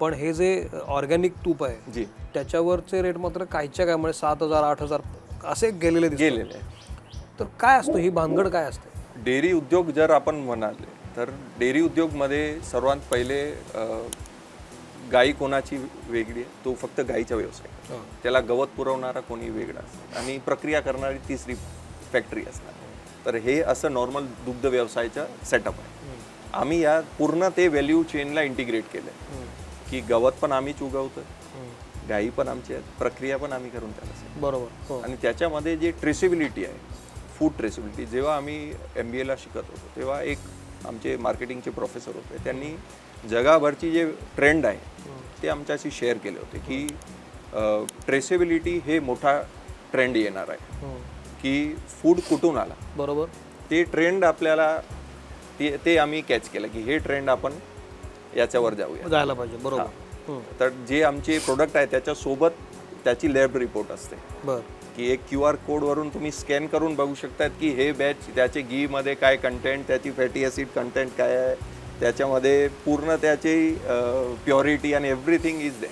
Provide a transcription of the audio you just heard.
पण हे जे ऑर्गॅनिक तूप आहे जी. त्याच्यावरचे रेट मात्र कायच्या काय म्हणजे सात हजार आठ हजार असे गेलेले दिसतात. गेलेले आहे तर काय असतो? ही भानगड काय असते? डेअरी उद्योग जर आपण म्हणाले तर डेअरी उद्योगमध्ये सर्वात पहिले अ, गाई कोणाची वेगळी आहे? तो फक्त गाईचा व्यवसाय. हो. त्याला गवत पुरवणारा कोणी वेगळा असतो. आणि प्रक्रिया करणारी तिसरी फॅक्टरी असणार. तर हे असं नॉर्मल दुग्ध व्यवसायाचं सेटअप आहे. आम्ही या पूर्ण ते व्हॅल्यू चेनला इंटिग्रेट केलं की गवत पण आम्हीच उगवतो गाई पण आमची आहेत. प्रक्रिया पण आम्ही करून त्याला. बरोबर. हो. आणि त्याच्यामध्ये जे ट्रेसेबिलिटी आहे फूड ट्रेसेबिलिटी जेव्हा आम्ही एम बी एला शिकत होतो तेव्हा एक आमचे मार्केटिंगचे प्रोफेसर होते. त्यांनी जगाभरची जे ट्रेंड आहे ते आमच्याशी शेअर केले होते की ट्रेसेबिलिटी हे मोठा ट्रेंड येणार आहे. की फूड कुठून आला? बरोबर. ते ट्रेंड आपल्याला ते ते आम्ही कॅच केलं की हे ट्रेंड आपण याच्यावर जाऊया. जायला पाहिजे बरोबर. तर जे आमचे प्रोडक्ट आहे त्याच्यासोबत त्याची लॅब रिपोर्ट असते. बर. की एक क्यू आर कोडवरून तुम्ही स्कॅन करून बघू शकतात की हे बॅच त्याचे घीमध्ये काय कंटेंट त्याची फॅटी ॲसिड कंटेंट काय आहे त्याच्यामध्ये पूर्ण त्याची प्युरिटी आणि एव्हरीथिंग इज दे